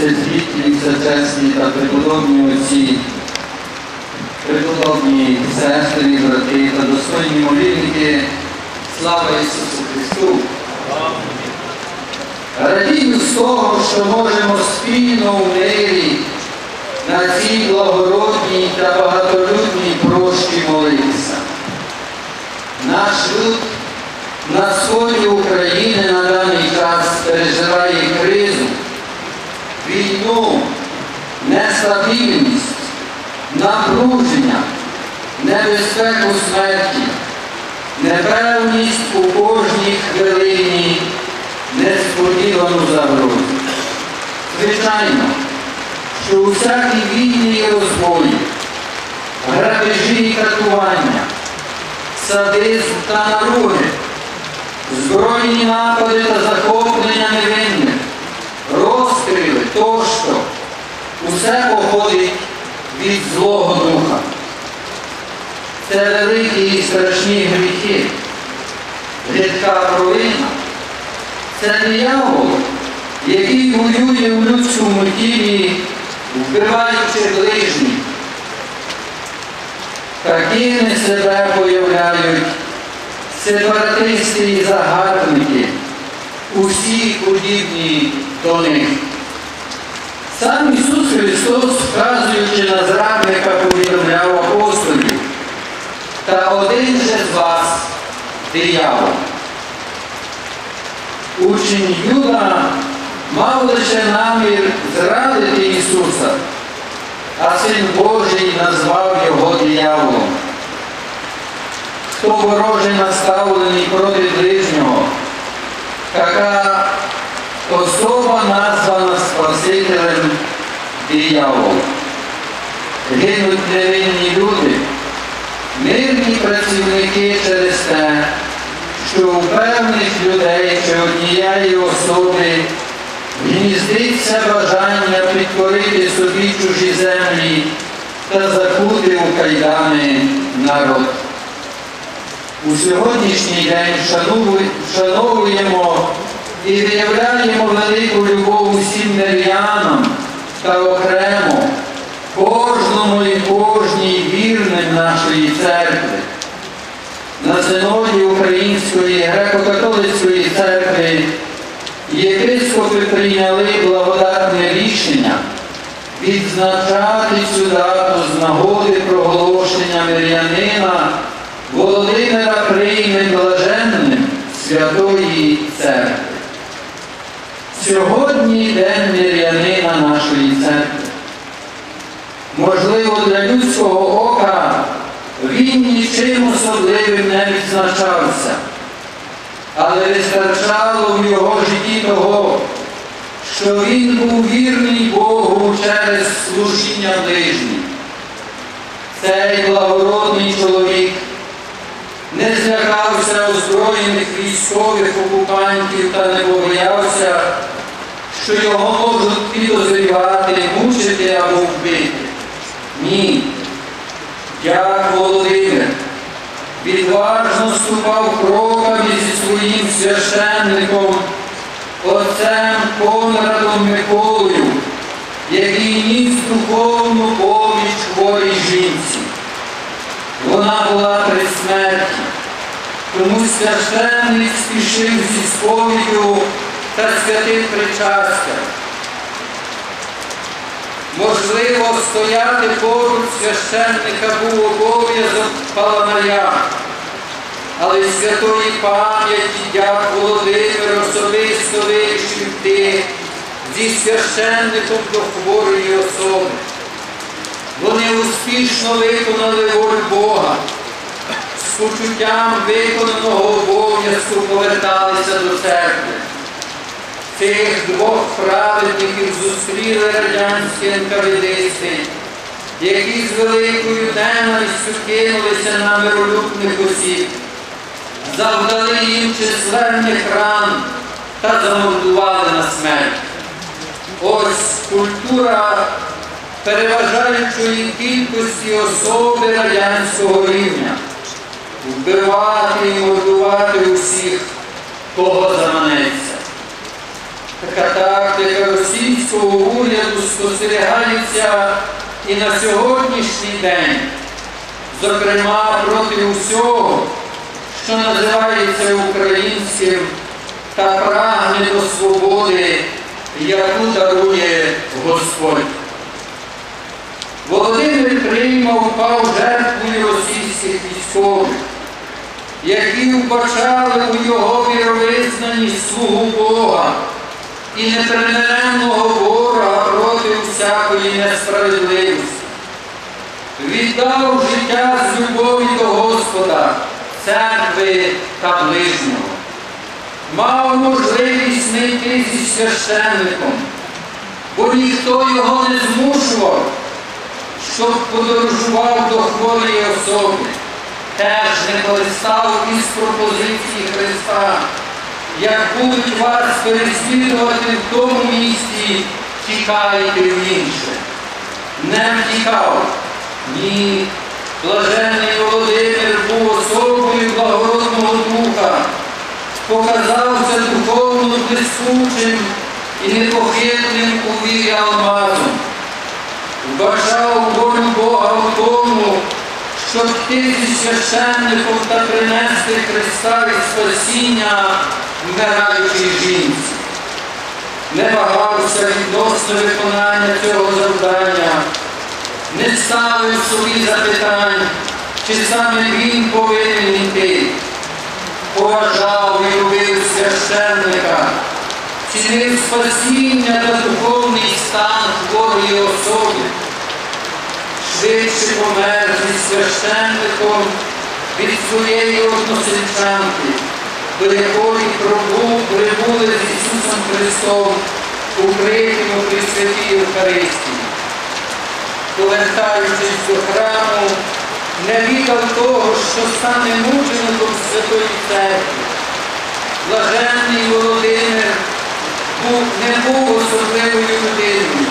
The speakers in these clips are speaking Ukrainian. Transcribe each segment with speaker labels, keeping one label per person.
Speaker 1: всесвітлі, всечесні та преподобні отці, преподобні сестри, брати та достойні молільники, слава Ісусу Христу! Радію з того, що можемо спільно у мирі на цій благородній та багатолюдній прощі молитися. Наш люд на сході України напруження, небезпеку смерті, непевність у кожній хвилині, несподівану загрозу. Звичайно, що у всякій війні і розбої, грабежі і катування, садизм та наруги, збройні напади та захоплення невинних, розстріли тощо, усе походить від Злого Духа. Це великі і страшні гріхи, гидка провина. Це диявол, який воює в людському тілі, вбиваючи ближніх. Такими себе появляють сепаратисти і загарбники, усі подібні до них. Сам Ісус Христос, вказуючи на зрадника, повідомляв апостолів, та один же з вас диявол. Учень Юда мав лише намір зрадити Ісуса, а Син Божий назвав його дияволом. Хто вороже наставлений проти ближнього, така особа названа Спасителем диявол. Гинуть невинні люди, мирні працівники через те, що у певних людей чи однієї гніздиться бажання підкорити собі чужі землі та закути у кайдани народ. У сьогоднішній день вшановуємо і виявляємо велику любов усім мирянам та окремо кожному і кожній вірним нашої церкви. На синоді Української греко-католицької єпископи прийняли благодатне рішення відзначати цю дату з нагоди проголошення мирянина Володимира Прийми Блаженним Святої Церкви. Сьогодні день мирянина нашої церкви. Можливо, для людського ока він нічим особливим не відзначався, але вистачало в його житті того, що він був вірний Богу через служіння ближніх. Цей благородний чоловік не злякався озброєних військових окупантів та не боявся, що його можуть підозрювати, мучити або вбити. Ні. Як Володимир відважно ступав кроками зі своїм священником, отцем Конрадом Миколою, який ніс духовну поміч хворій жінці. Вона була при смерті, тому священник спішив зі сповіддю та святим причастям. Можливо, стояти поруч священника був обов'язок паламаря, але з святої пам'яті дяк Володимир особисто вирішив йти зі священником до хворої особи. Вони успішно виконали волю Бога. З почуттям виконаного обов'язку поверталися до церкви. Цих двох праведників зустріли радянські НКВДисти, які з великою ненавистю кинулися на миролюбних осіб, завдали їм численних ран та замордували на смерть. Ось культура переважаючої кількості особи радянського рівня. Вбивати і мордувати усіх, кого заманеться.
Speaker 2: Така тактика російського уряду спостерігається і на сьогоднішній день, зокрема проти усього, що називається українським та прагне до свободи, яку дарує Господь. Володимир приймав пав жертвою російських військових, які вбачали у його віровизнанні слугу Бога і непримиренного ворога проти всякої несправедливості. Віддав життя з любові до Господа, церкви та ближнього. Мав можливість не йти зі священником, бо ніхто його не змушував, щоб подорожував до хворої особи, теж не користав із пропозиції Христа, як будуть вас переслідувати в тому місці, тікайте в інше. Не втікав. Ні. Блаженний Володимир був особою благородного духа, показався духовно блискучим і непохитним у вірі алмазом. Вбачав волю Бога в тому, щоб йти зі священником та принести Христа і спасіння вмираючій жінці. Не вагався відносно виконання цього завдання, не ставив собі запитань, чи саме він повинен йти. Поважав і любив священника, цінив спасіння та духовний стан хворої особи швидше помер зі священником від своєї односельчанки, до якої прибули з Ісусом Христом у прийму при святій Євхаристії. Повертаючись до храму, не віддав того, що стане мучеником Святої Церкви. Блаженний Володимир був, не був особливою людиною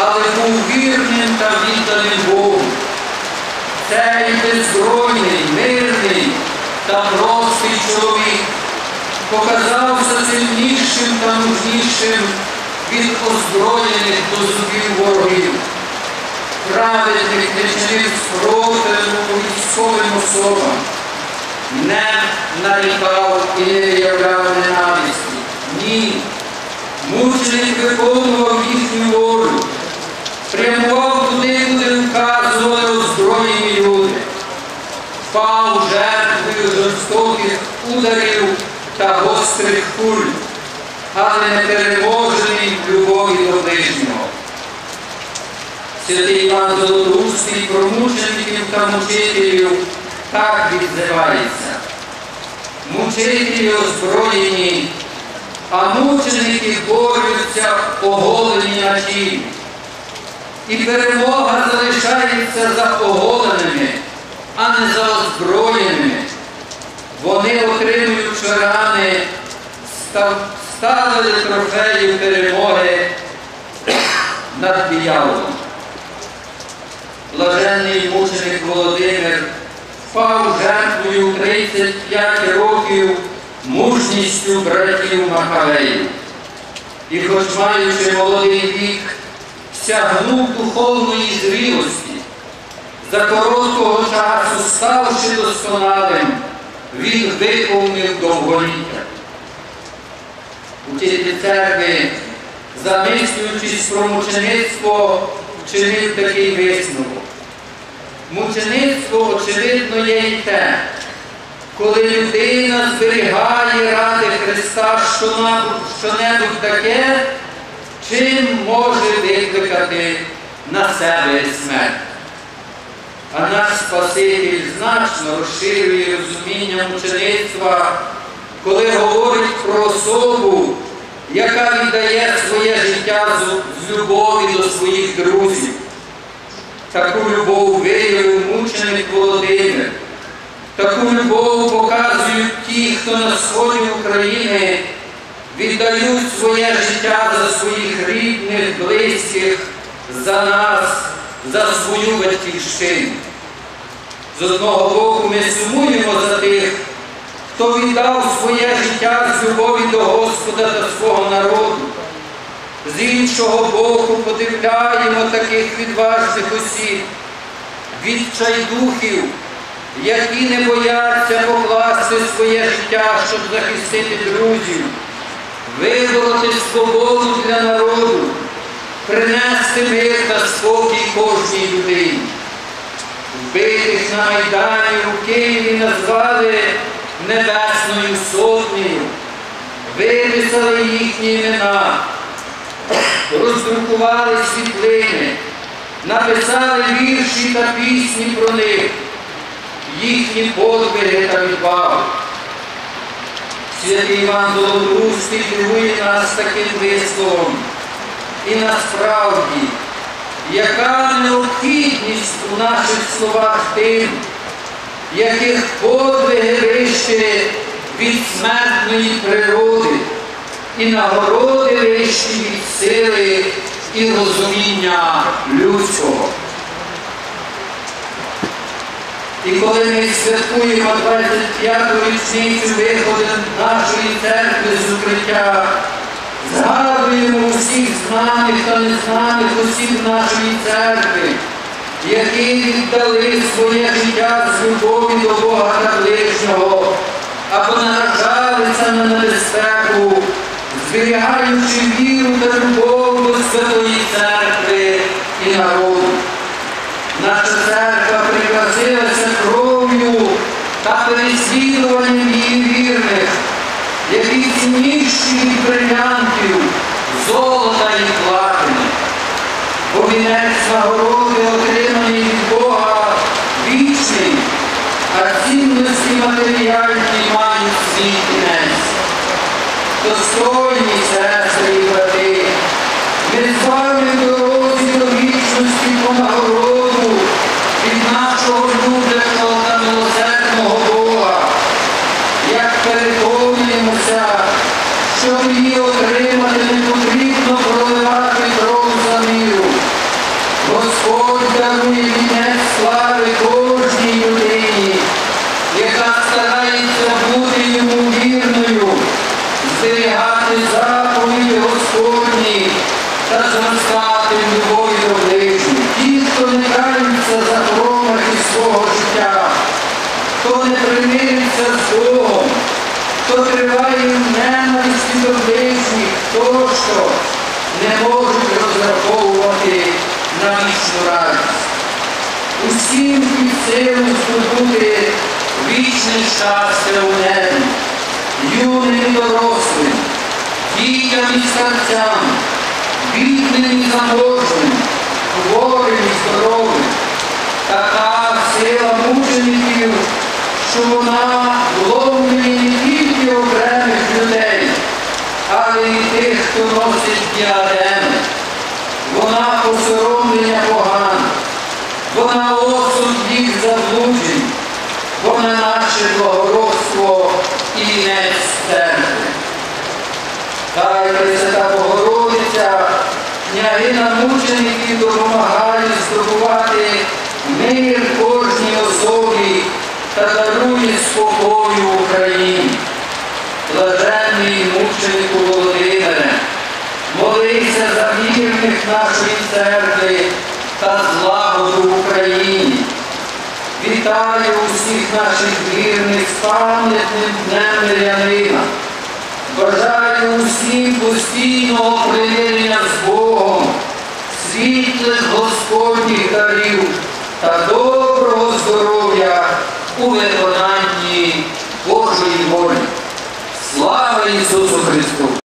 Speaker 2: але був вірним та відданим Богу. Цей беззбройний, мирний та простий чоловік показався сильнішим та мужнішим від озброєних до зубів ворогів. Праведник не чинив спротиву військовим особам, не нарікав і не виявляв ненависті. Ні. Мученик виконував їхню волю прямував туди, куди вказували озброєні люди, впав жертвою жорстоких ударів та гострих куль, але не переможений любові до ближнього. Святий Іван Золотоустий про мучеників та мучителів так відзивається. Мучителі озброєні, а мученики борються оголені на тілі і перемога залишається за оголеними, а не за озброєними. Вони, отримуючи рани, ставили трофеїв перемоги над дияволом. Блаженний мученик Володимир впав жертвою 35 років мужністю братів Махавеїв. І хоч маючи молодий вік, сягнув духовної зрілості, за короткого часу, ставши досконалим, він виповнив довголіття. Учитель церкви, замислюючись про мучеництво, вчинив такий висновок. Мучеництво, очевидно, є й те, коли людина зберігає ради Христа що-небудь таке, чим може викликати на себе смерть. А наш Спаситель значно розширює розуміння мучеництва, коли говорить про особу, яка віддає своє життя з любові до своїх друзів. Таку любов виявив мученик Володимир. Таку любов показують ті, хто на сході України віддають своє життя за своїх рідних, близьких, за нас, за свою батьківщину. З одного боку ми сумуємо за тих, хто віддав своє життя з любові до Господа та свого народу. З іншого боку, подивляємо таких відважних осіб, відчайдухів, які не бояться покласти своє життя, щоб захистити друзів, вибороти свободу для народу, принести мир та спокій кожній людині. Вбитих на Майдані у Києві назвали Небесною Сотнею, виписали їхні імена, роздрукували світлини, написали вірші та пісні про них, їхні подвиги та відвагу. Святий Іван Золотоуст дивує нас таким висловом. І насправді, яка необхідність у наших словах тим, яких подвиги вище від смертної природи і нагороди вищі від сили і розуміння людського. І коли ми святкуємо 25-ту річницю виходу нашої церкви з укриття, згадуємо усіх знаних та незнаних осіб нашої церкви, які віддали своє життя з любові до Бога та ближнього, або наражалися на небезпеку, зберігаючи віру та любов до Святої Церкви і народу. Наша церква прикрасилася кров'ю та переслідуванням її вірних, які цінніші від брилянтів, золота і платини. Бо вінець нагороди, отриманий від Бога, вічний, а цінності матеріальні мають кінець. Достойні сестри і брати, ми з вами в дорозі до вічності по нагороду від нашого люблячого та милосердного Бога. Як переконуємося, щоб її отримати, не потрібно проливати кров за миру. Господь дарує вінець слави кожній людині, яка старається бути йому вірною, зберігати заповіді Господні та зростати любові до ближніх. Ті, хто не каються за промахи свого життя, хто не примириться з Богом, хто триває в ненависті до ближніх, тощо не можуть розраховувати на вічну радість. Усім під силу здобути вічне щастя у небі, юним і дорослим, дітям і старцям, бідним і заможним, хворим і здоровим. Така сила мучеників, що вона вловлює не тільки окремих людей, але й тих, хто носить діадеми. Вона посоромлення поган, княгина мучеників допомагає здобувати мир кожній особі та дарує спокою Україні. Блаженний мученику Володимире, молися за вірних нашої церкви та злагоду в Україні. Вітаю усіх наших вірних з пам'ятним днем Мирянина. Бажаю усім постійного примирення з Богом, світлих Господніх дарів та доброго здоров'я у виконанні Божої волі. Слава Ісусу Христу!